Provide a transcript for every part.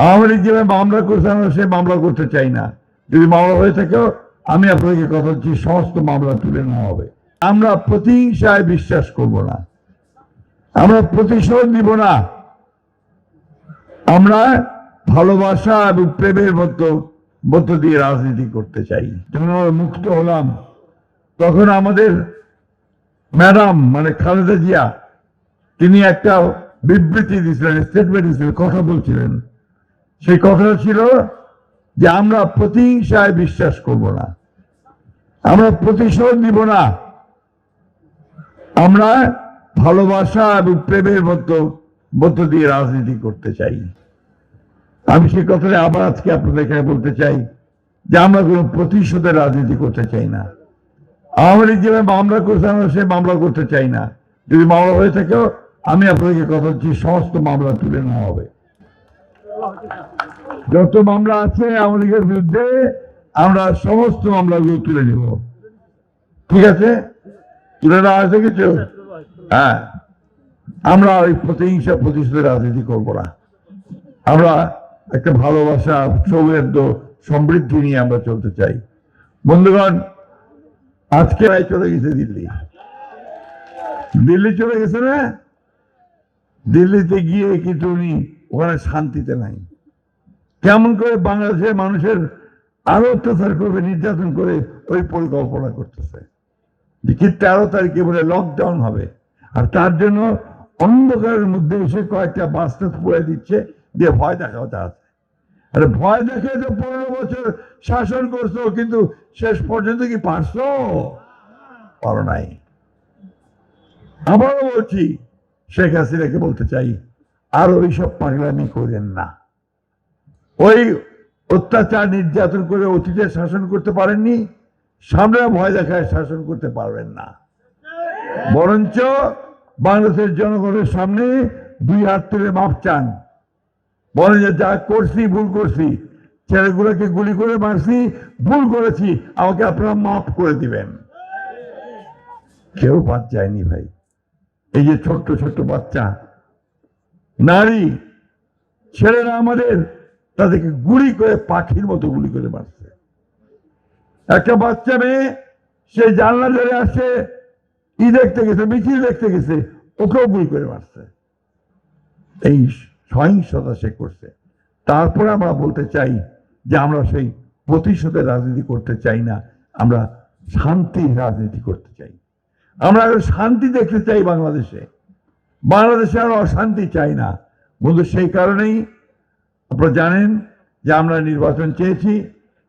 আওয়ামী লীগ যেভাবে মামলা করছে, আমরা সে মামলা করতে চাই না। যদি মামলা হয়ে থাকেও আমি আপনাকে কথা হচ্ছি সমস্ত মামলা তুলে নেওয়া হবে। আমরা প্রতিহিংসায় বিশ্বাস করব না। আমরা প্রতিশোধ নিব না। আমরা ভালোবাসা এবং প্রেমের মতো মধ্য দিয়ে রাজনীতি করতে চাই। যখন আমরা মুক্ত হলাম, তখন আমাদের ম্যাডাম মানে খালেদা জিয়া, তিনি একটা বিবৃতি দিয়েছিলেন স্টেটমেন্ট দিয়েছিলেন, কথা বলছিলেন। সেই কথাটা ছিল যে আমরা প্রতিহিংসায় বিশ্বাস করব না। আমরা প্রতিশোধ নিব না। আমরা ভালোবাসা এবং প্রেমের মতো মধ্য দিয়ে রাজনীতি করতে চাই। আমি সেই কথাটা আবার আজকে আপনাদের এখানে বলতে চাই যে আমরা কোনো প্রতিশোধের রাজনীতি করতে চাই না। লীগ যেভাবে মামলা করছে, আমরা সে মামলা করতে চাই না। যদি মামলা হয়ে থাকেও আমি আপনাকে কথা হচ্ছি সমস্ত মামলা তুলে নেওয়া হবে। যত মামলা আছে লীগের বিরুদ্ধে, আমরা সমস্ত মামলাগুলো তুলে নেব। ঠিক আছে? তুলে নেওয়া আছে কিছু? হ্যাঁ। আমরা ওই প্রতিহিংসা প্রতিশোধের রাজনীতি করব না। আমরা একটা ভালোবাসা সৌহার্দ্য সমৃদ্ধি নিয়ে আমরা চলতে চাই। বন্ধুগণ, আজকে রায় চলে গেছে দিল্লি। দিল্লি চলে গেছে না? দিল্লিতে গিয়ে কিন্তু উনি ওখানে শান্তিতে নাই। কেমন করে বাংলাদেশের মানুষের আরও অত্যাচার করবে, নির্যাতন করে ওই পরিকল্পনা করতেছে। তেরো তারিখে বলে লকডাউন হবে। আর তার জন্য অন্ধকারের মধ্যে এসে কয়েকটা বাস্তা পুড়ে দিচ্ছে, দিয়ে ভয় দেখাও আছে। আরে ভয় দেখে তো পনেরো বছর শাসন করছ, কিন্তু শেষ পর্যন্ত কি পারছ? পারো নাই। আবারও বলছি, শেখ হাসিনাকে বলতে চাই আর ওইসব পাগলামি করেন না। ওই অত্যাচার নির্যাতন করে অতীতে শাসন করতে পারেননি সামনে ভয় দেখায় শাসন করতে পারবেন না। বরঞ্চ বাংলাদেশের জনগণের সামনে দুই হাত তুলে মাপ চান। বলেন যে যা করছি, ভুল করছি, ছেলেগুলোকে গুলি করে মারছি, ভুল করেছি, আমাকে আপনারা মাফ করে দিবেন। কেউ বাদ যায়নি ভাই। এই যে ছোট্ট ছোট্ট বাচ্চা নারী, ছেলেরা আমাদের তাদেরকে গুলি করে পাখির মতো গুলি করে মারছে। একটা বাচ্চা মেয়ে, সে জানলা ধরে আসে, ই দেখতে গেছে, মিছিল দেখতে গেছে, ওকেও গুলি করে মারছে। এই সহিংসতা সে করছে। তারপরে আমরা বলতে চাই যে আমরা সেই প্রতিশোধের রাজনীতি করতে চাই না, আমরা শান্তির রাজনীতি করতে চাই। আমরা শান্তি দেখতে চাই বাংলাদেশে। বাংলাদেশে আর অশান্তি চাই না। বন্ধু, সেই কারণেই আপনারা জানেন যে আমরা নির্বাচন চেয়েছি।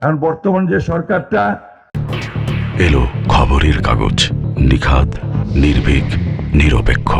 এখন বর্তমান যে সরকারটা, এলো খবরের কাগজ নিখাত নির্ভীক, নিরপেক্ষ।